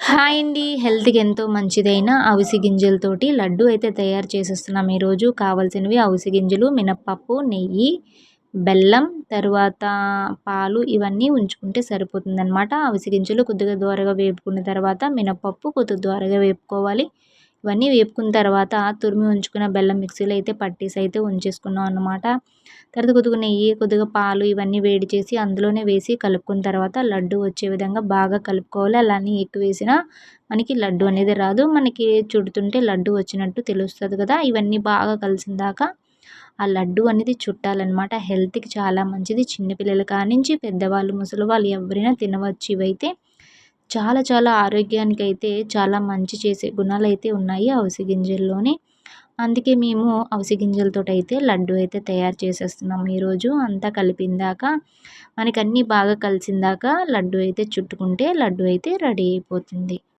Hi అండి. హెల్త్కి ఎంతో మంచిదైన అవిసి గింజలతోటి లడ్డు అయితే తయారు చేసేస్తున్నాం ఈరోజు. కావాల్సినవి అవిసి గింజలు మినప్పప్పు నెయ్యి బెల్లం తర్వాత పాలు ఇవన్నీ ఉంచుకుంటే సరిపోతుందన్నమాట. అవిసి గింజలు కొద్దిగా ద్వారగా వేపుకున్న తర్వాత మినప్పప్పు కొద్దిగా ద్వారగా వేపుకోవాలి. ఇవన్నీ వేపుకున్న తర్వాత తురిమి ఉంచుకున్న బెల్లం మిక్సీలో అయితే పట్టేసి అయితే ఉంచేసుకున్నాం అనమాట తర్వాత కొద్దిగా నెయ్యి కొద్దిగా పాలు ఇవన్నీ వేడి చేసి అందులోనే వేసి కలుపుకున్న తర్వాత లడ్డు వచ్చే విధంగా బాగా కలుపుకోవాలి. అలానే ఎక్కువ వేసినా మనకి లడ్డు అనేది రాదు. మనకి చుడుతుంటే లడ్డు వచ్చినట్టు తెలుస్తుంది కదా. ఇవన్నీ బాగా కలిసిన దాకా ఆ లడ్డు అనేది చుట్టాలన్నమాట. హెల్త్కి చాలా మంచిది. చిన్నపిల్లల కానించి పెద్దవాళ్ళు ముసలి వాళ్ళు ఎవరైనా తినవచ్చు ఇవైతే. చాలా చాలా ఆరోగ్యానికి అయితే చాలా మంచి చేసే గుణాలు అయితే ఉన్నాయి అవిసె గింజల్లోని. అందుకే మేము అవిసె గింజలతో అయితే లడ్డు అయితే తయారు చేసేస్తున్నాం ఈరోజు. అంతా కలిపిందాక మనకి అన్నీ బాగా కలిసిందాక లడ్డు అయితే చుట్టుకుంటే లడ్డు అయితే రెడీ అయిపోతుంది.